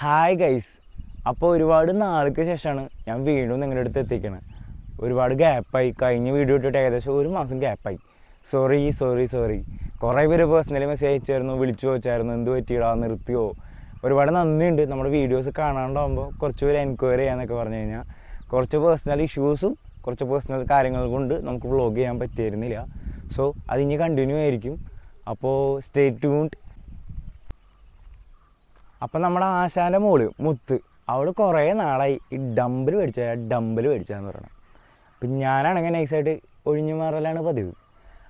Hi guys അപ്പോൾ ഒരുപാട് നാൾക്ക് ശേഷമാണ് ഞാൻ വീണ്ടും നിങ്ങളുടെ അടുത്ത് എത്തിക്കണത് ഒരുപാട് ഗ്യാപ്പായി കഴിഞ്ഞ വീഡിയോ ഇട്ടിട്ട് ഏകദേശം ഒരു മാസം ഗ്യാപ്പായി സോറി സോറി സോറി കുറേ പേര് പേഴ്സണലി മെസ്സേജ് അയച്ചായിരുന്നു വിളിച്ചു ചോദിച്ചായിരുന്നു എന്ത് പറ്റിയിടാ നിർത്തിയോ? ഒരുപാട് നന്ദിയുണ്ട്. നമ്മുടെ വീഡിയോസ് കാണാണ്ടാകുമ്പോൾ കുറച്ച് പേര് എൻക്വയറി ചെയ്യാന്നൊക്കെ പറഞ്ഞു കഴിഞ്ഞാൽ കുറച്ച് പേഴ്സണൽ ഇഷ്യൂസും കുറച്ച് പേഴ്സണൽ കാര്യങ്ങൾ കൊണ്ട് നമുക്ക് വ്ളോഗ് ചെയ്യാൻ പറ്റിയിരുന്നില്ല. സോ അതിനി കണ്ടിന്യൂ ആയിരിക്കും. അപ്പോൾ സ്റ്റേ ട്യൂൺഡ് അപ്പം നമ്മുടെ ആശാന്റെ മോൾ മുത്ത് അവൾ കുറേ നാളായി ഈ ഡമ്പിൽ മേടിച്ച ഡമ്പിൽ മേടിച്ചാന്ന് പറയണം. അപ്പം ഞാനാണെങ്കിൽ നൈസായിട്ട് ഒഴിഞ്ഞു മാറലാണ് പതിവ്.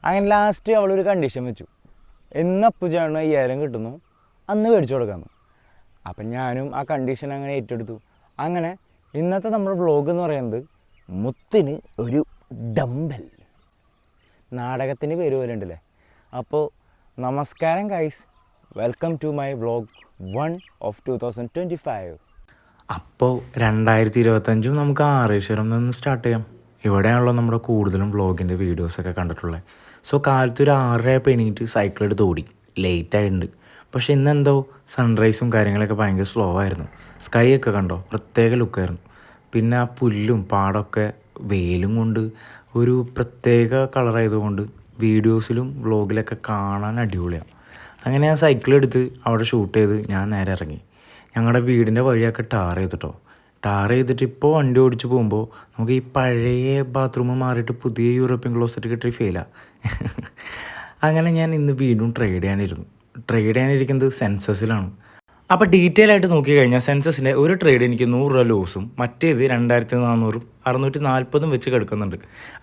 അങ്ങനെ ലാസ്റ്റ് അവളൊരു കണ്ടീഷൻ വെച്ചു. എന്ന് അപ്പുചാണ് അയ്യായിരം കിട്ടുന്നു. അന്ന് മേടിച്ചു കൊടുക്കാമെന്ന് അപ്പം ഞാനും ആ കണ്ടീഷൻ അങ്ങനെ ഏറ്റെടുത്തു. അങ്ങനെ ഇന്നത്തെ നമ്മുടെ വ്ളോഗ് എന്ന് പറയുന്നത് മുത്തിന് ഒരു ഡമ്പൽ നാടകത്തിന്റെ പേര് പോലെ ഉണ്ടല്ലേ? അപ്പോൾ നമസ്കാരം guys welcome to my vlog one of two thousand twenty five അപ്പോൾ രണ്ടായിരത്തി ഇരുപത്തഞ്ചും നമുക്ക് ആറേശ്വരം നിന്ന് സ്റ്റാർട്ട് ചെയ്യാം. ഇവിടെയാണല്ലോ നമ്മുടെ കൂടുതലും വ്ളോഗിന്റെ വീഡിയോസൊക്കെ കണ്ടിട്ടുള്ളത് സോ കാലത്ത് ഒരു ആറരയപ്പോൾ എണീറ്റ് സൈക്കിൾ എടുത്ത് ഓടി. ലേറ്റ് ആയിട്ടുണ്ട്. പക്ഷെ ഇന്നെന്തോ സൺറൈസും കാര്യങ്ങളൊക്കെ ഭയങ്കര സ്ലോ ആയിരുന്നു. സ്കൈ ഒക്കെ കണ്ടോ? പ്രത്യേക ലുക്കായിരുന്നു പിന്നെ ആ പുല്ലും പാടമൊക്കെ വെയിലും കൊണ്ട് ഒരു പ്രത്യേക കളറായതുകൊണ്ട് വീഡിയോസിലും വ്ളോഗിലൊക്കെ കാണാൻ അടിപൊളിയാണ് അങ്ങനെ ഞാൻ സൈക്കിൾ എടുത്ത് അവിടെ ഷൂട്ട് ചെയ്ത് ഞാൻ നേരെ ഇറങ്ങി. ഞങ്ങളുടെ വീടിന്റെ വഴിയൊക്കെ ടാർ ചെയ്തിട്ടോ. ടാർ ചെയ്തിട്ട് ഇപ്പോൾ വണ്ടി ഓടിച്ച് പോകുമ്പോൾ നമുക്ക് ഈ പഴയ ബാത്റൂം മാറിയിട്ട് പുതിയ യൂറോപ്യൻ ക്ലോസറ്റ് കിട്ടിയ ഫീലാണ് അങ്ങനെ ഞാൻ ഇന്ന് വീണ്ടും ട്രേഡ് ചെയ്യാനിരുന്നു. ട്രേഡ് ചെയ്യാനിരിക്കുന്നത് സെൻസസിലാണ് അപ്പോൾ ഡീറ്റെയിൽ ആയിട്ട് നോക്കി കഴിഞ്ഞാൽ സെൻസസിന്റെ ഒരു ട്രേഡ് എനിക്ക് നൂറ് രൂപ ലോസും മറ്റേത് രണ്ടായിരത്തി നാനൂറും അറുന്നൂറ്റി നാൽപ്പതും വെച്ച് കിടക്കുന്നുണ്ട്.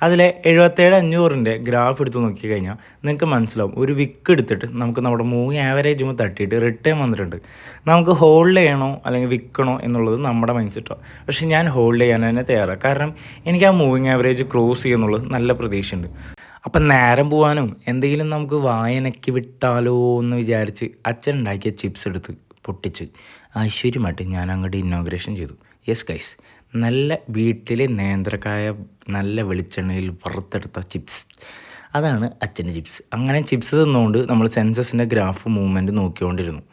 അതിലെ എഴുപത്തേഴ് അഞ്ഞൂറിന്റെ ഗ്രാഫ് എടുത്ത് നോക്കി കഴിഞ്ഞാൽ നിങ്ങൾക്ക് മനസ്സിലാവും. ഒരു വിക്ക് എടുത്തിട്ട് നമുക്ക് നമ്മുടെ മൂവി ആവറേജും തട്ടിയിട്ട് റിട്ടേൺ വന്നിട്ടുണ്ട്. നമുക്ക് ഹോൾഡ് ചെയ്യണോ അല്ലെങ്കിൽ വിൽക്കണോ എന്നുള്ളത് നമ്മുടെ മൈൻഡ് സെറ്റോ പക്ഷേ ഞാൻ ഹോൾഡ് ചെയ്യാൻ തന്നെ തയ്യാറാണ് കാരണം എനിക്ക് ആ മൂവിങ് ആവറേജ് ക്രോസ് ചെയ്യുന്നുള്ളത് നല്ല പ്രതീക്ഷയുണ്ട്. അപ്പം നേരം പോവാനും എന്തെങ്കിലും നമുക്ക് വായനയ്ക്ക് വിട്ടാലോ എന്ന് വിചാരിച്ച് അച്ഛൻ ഉണ്ടാക്കിയ ചിപ്സ് എടുത്ത് പൊട്ടിച്ച് ഐശ്വര്യമായിട്ട് ഞാൻ അങ്ങോട്ട് ഇന്നോഗ്രേഷൻ ചെയ്തു. യെസ് ഗൈസ് നല്ല വീട്ടിലെ നേന്ത്രക്കായ നല്ല വെളിച്ചെണ്ണയിൽ വറുത്തെടുത്ത ചിപ്സ് അതാണ് അച്ഛന്റെ ചിപ്സ് അങ്ങനെ ചിപ്സ് തിന്നുകൊണ്ട് നമ്മൾ സെൻസസിന്റെ ഗ്രാഫ് മൂവ്മെന്റ് നോക്കിക്കൊണ്ടിരുന്നു.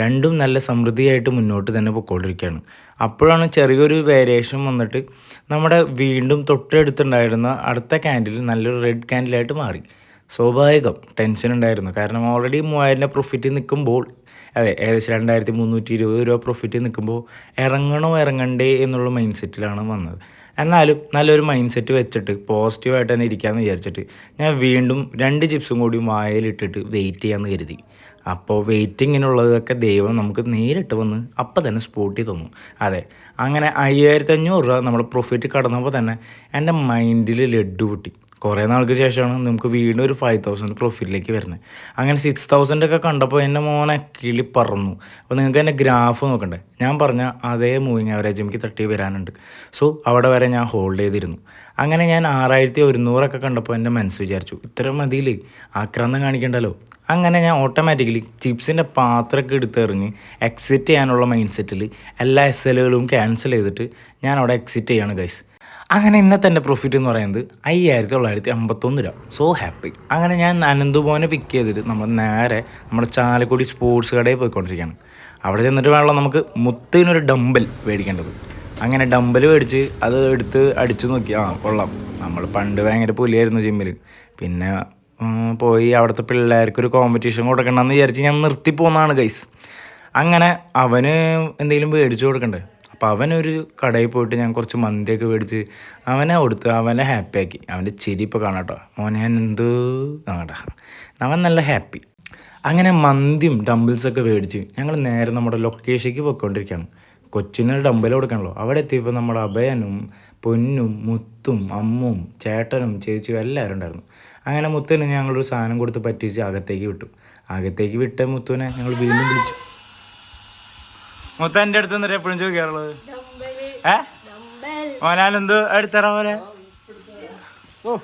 രണ്ടും നല്ല സമൃദ്ധിയായിട്ട് മുന്നോട്ട് തന്നെ പൊയ്ക്കൊണ്ടിരിക്കുകയാണ് അപ്പോഴാണ് ചെറിയൊരു വേരിയേഷൻ വന്നിട്ട് നമ്മുടെ വീണ്ടും തൊട്ടടുത്തുണ്ടായിരുന്ന അടുത്ത ക്യാൻഡിൽ നല്ലൊരു റെഡ് ക്യാൻഡിലായിട്ട് മാറി. സ്വാഭാവികം ടെൻഷൻ ഉണ്ടായിരുന്നു. കാരണം ഓൾറെഡി മൂവായിരം പ്രോഫിറ്റ് നിൽക്കുമ്പോൾ അതെ ഏകദേശം രണ്ടായിരത്തി മുന്നൂറ്റി ഇരുപത് രൂപ പ്രോഫിറ്റ് നിൽക്കുമ്പോൾ ഇറങ്ങണോ ഇറങ്ങണ്ടേ എന്നുള്ള മൈൻഡ് സെറ്റിലാണ് വന്നത്. എന്നാലും നല്ലൊരു മൈൻഡ് സെറ്റ് വെച്ചിട്ട് പോസിറ്റീവായിട്ട് തന്നെ ഇരിക്കാമെന്ന് വിചാരിച്ചിട്ട് ഞാൻ വീണ്ടും രണ്ട് ചിപ്സും കൂടി വായലിട്ടിട്ട് വെയിറ്റ് ചെയ്യാമെന്ന് കരുതി. അപ്പോൾ വെയിറ്റിങ്ങിനുള്ളതൊക്കെ ദൈവം നമുക്ക് നേരിട്ട് വന്ന് അപ്പോൾ തന്നെ സ്പോട്ടിൽ തന്നു. അതെ അങ്ങനെ അയ്യായിരത്തി അഞ്ഞൂറ് രൂപ നമ്മൾ പ്രോഫിറ്റ് കടന്നപ്പോൾ തന്നെ എന്റെ മൈൻഡിൽ ലഡ്ഡു പൊട്ടി. കുറേ നാൾക്ക് ശേഷമാണ് നമുക്ക് വീണ്ടും ഒരു ഫൈവ് തൗസൻഡ് പ്രോഫിറ്റിലേക്ക് വരുന്നത്. അങ്ങനെ സിക്സ് തൗസൻഡ് ഒക്കെ കണ്ടപ്പോൾ എന്റെ മോനെ കിളി പറന്നു. അപ്പോൾ നിങ്ങൾക്ക് എന്റെ ഗ്രാഫ് നോക്കണ്ടേ? ഞാൻ പറഞ്ഞ അതേ മൂവിങ് ആവറേജ് എനിക്ക് തട്ടി വരാനുണ്ട്. സോ അവിടെ വരെ ഞാൻ ഹോൾഡ് ചെയ്തിരുന്നു. അങ്ങനെ ഞാൻ ആറായിരത്തി ഒരുന്നൂറൊക്കെ കണ്ടപ്പോൾ എന്റെ മനസ്സ് വിചാരിച്ചു ഇത്ര മതിയില്ലേ? ആക്രാന്തം കാണിക്കണ്ടല്ലോ. അങ്ങനെ ഞാൻ ഓട്ടോമാറ്റിക്കലി ചിപ്സിന്റെ പാത്രമൊക്കെ എടുത്തെറിഞ്ഞ് എക്സിറ്റ് ചെയ്യാനുള്ള മൈൻഡ് സെറ്റിൽ എല്ലാ എസ് എല്ലുകളും ക്യാൻസൽ ചെയ്തിട്ട് ഞാൻ അവിടെ എക്സിറ്റ് ചെയ്യാണ് ഗൈസ് അങ്ങനെ ഇന്നത്തെ എന്റെ പ്രോഫിറ്റ് എന്ന് പറയുന്നത് അയ്യായിരത്തി തൊള്ളായിരത്തി അമ്പത്തൊന്ന് രൂപ. സോ ഹാപ്പി അങ്ങനെ ഞാൻ അനന്തുപോനെ പിക്ക് ചെയ്തിട്ട് നമ്മൾ നേരെ നമ്മുടെ ചാലക്കുടി സ്പോർട്സ് കടയിൽ പോയിക്കൊണ്ടിരിക്കുകയാണ്. അവിടെ ചെന്നിട്ട് വേണമല്ലോ നമുക്ക് മുത്തിനൊരു ഡമ്പൽ മേടിക്കേണ്ടത്. അങ്ങനെ ഡമ്പൽ മേടിച്ച് അത് എടുത്ത് അടിച്ചു നോക്കി. ആ കൊള്ളാം. നമ്മൾ പണ്ട് ഭയങ്കര പുലിയായിരുന്നു ജിമ്മിൽ പിന്നെ പോയി അവിടുത്തെ പിള്ളേർക്ക് ഒരു കോമ്പറ്റീഷൻ കൊടുക്കണമെന്ന് വിചാരിച്ച് ഞാൻ നിർത്തി ഗൈസ് അങ്ങനെ അവന് എന്തെങ്കിലും മേടിച്ചു കൊടുക്കണ്ടേ? അപ്പോൾ അവനൊരു കടയിൽ പോയിട്ട് ഞാൻ കുറച്ച് മന്തിയൊക്കെ മേടിച്ച് അവനെ കൊടുത്ത് അവനെ ഹാപ്പി ആക്കി. അവന്റെ ചിരി ഇപ്പോൾ കാണാട്ടോ മോനെ ഞാൻ എന്തോ കാണട്ടെ അവൻ നല്ല ഹാപ്പി അങ്ങനെ മന്തിയും ഡംബിൾസൊക്കെ മേടിച്ച് ഞങ്ങൾ നേരെ നമ്മുടെ ലൊക്കേഷനിലേക്ക് പോയിക്കൊണ്ടിരിക്കുകയാണ്. കൊച്ചിന് ഡമ്പൽ കൊടുക്കണല്ലോ അവിടെ എത്തിയപ്പോൾ നമ്മുടെ അഭയനും പൊന്നും മുത്തും അമ്മും ചേട്ടനും ചേച്ചിയും എല്ലാവരും ഉണ്ടായിരുന്നു. അങ്ങനെ മുത്തിന് ഞങ്ങളൊരു സാധനം കൊടുത്ത് പറ്റിച്ച് അകത്തേക്ക് വിട്ടു. അകത്തേക്ക് വിട്ട മുത്തുവിനെ ഞങ്ങൾ വീണ്ടും വിളിച്ചു. മുത്ത എന്റെ അടുത്ത് നിന്നിട്ട് എപ്പോഴും ചോദിക്കാറുള്ളത്? ഏ? ഓനാലെന്തോ അടുത്തറ പോലെ ഓ.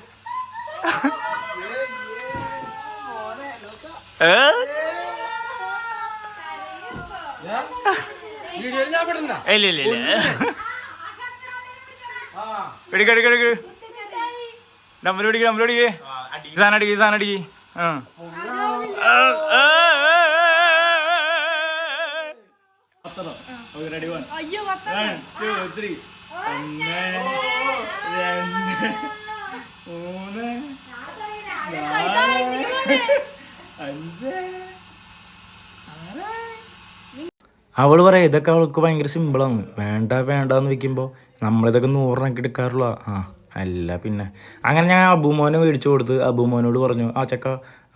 ഏ? ഇല്ല ഇല്ല ഇല്ല. എടുക്ക എടുക്ക എടുക്ക ഡമ്പൽ പിടിക്ക് ഡമ്പൽ പിടിക്ക്. സാധനം അടിക്ക് സാധനം അടിക്ക്. ആ. അയ്യോ വൺ ടു ത്രീ ഒന്ന് രണ്ട് മൂന്ന് നാല് അഞ്ച് അവൾ പറയാം ഇതൊക്കെ അവൾക്ക് ഭയങ്കര സിമ്പിളാണ് വേണ്ട വേണ്ട എന്ന് വെക്കുമ്പോൾ നമ്മളിതൊക്കെ നൂറിനൊക്കെ എടുക്കാറുള്ള. ആ അല്ല പിന്നെ. അങ്ങനെ ഞാൻ അബുമോനെ മേടിച്ചു കൊടുത്ത് അബുമോനോട് പറഞ്ഞു ആ ചക്ക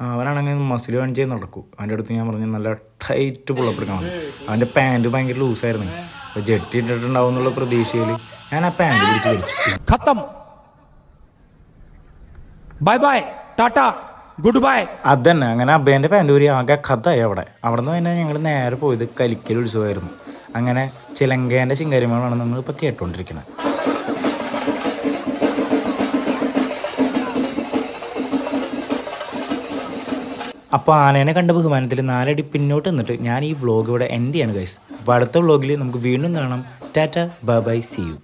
അവനാണെങ്കിൽ മസിൽ കാണിച്ചേ നടക്കൂ. അവന്റെ അടുത്ത് ഞാൻ പറഞ്ഞു നല്ല ടൈറ്റ് പുള്ളപ്പെടുക്കാൻ അവന്റെ പാന്റ് ഭയങ്കര ലൂസായിരുന്നു ജെട്ടി ഇട്ടിട്ടുണ്ടാവും എന്നുള്ള പ്രതീക്ഷയിൽ ഞാൻ ആ പാന്റ് പിടിച്ച് വലിച്ചു. ഖത്തം. Bye bye tata good bye അതന്നെ അങ്ങനെ അബ്ബേന്റെ പാന്റൂരി ആകെ കഥയായി അവിടെ. അവിടെ നിന്ന് തന്നെ ഞങ്ങൾ നേരെ പോയത് കലിക്കൽ ഉത്സവമായിരുന്നു. അങ്ങനെ ചിലങ്കേന്റെ നമ്മൾ നമ്മളിപ്പോൾ കേട്ടുകൊണ്ടിരിക്കുന്നത് അപ്പോൾ ആനേനെ കണ്ട ബഹുമാനത്തിൽ നാലടി പിന്നോട്ട് നിന്നിട്ട് ഞാൻ ഈ വ്ളോഗ് ഇവിടെ എൻഡ് ചെയ്യാണ് ഗൈസ് അപ്പോൾ അടുത്ത വ്ളോഗിൽ നമുക്ക് വീണ്ടും കാണാം. Tata by C U